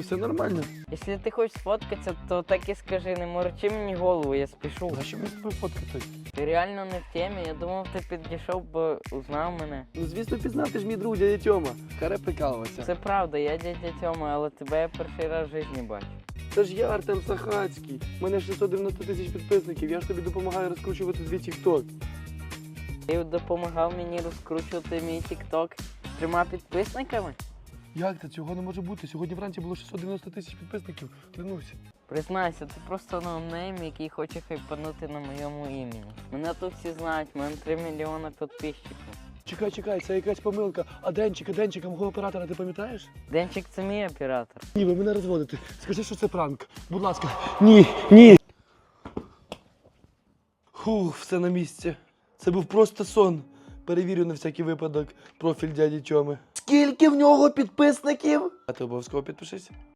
Все нормально. Якщо ти хочеш сфоткатися, то так і скажи, не морочи мені голову, я спішу. А що ми з тобою фоткати? Ти реально не в темі, я думав, ти підійшов, бо узнав мене. Ну звісно, пізнав, ти ж мій друг, дядя Тьома. Харе прикалуватися. Це правда, я дядя Тьома, але тебе я перший раз в житті бачу. Це ж я Артем Сахацький. У мене 690 тисяч підписників. Я ж тобі допомагаю розкручувати твій тік-ток. Ти допомагав мені розкручувати мій тік-ток з трьома підписниками? Як це? Цього не може бути? Сьогодні вранці було 690 тисяч підписників. Клянуся. Признайся, це просто ноунейм, який хоче хайпанути на моєму імені. Мене тут всі знають, мене 3 мільйони підписчиків. Чекай, чекай, це якась помилка. А Денчика, Денчика, мого оператора, ти пам'ятаєш? Денчик це мій оператор. Ні, ви мене розводите. Скажи, що це пранк. Будь ласка. Ні, ні. Фух, все на місці. Це був просто сон. Перевірю на всякий випадок профіль дяді Тьоми. Скільки в нього підписників? А ти обов'язково підпишись.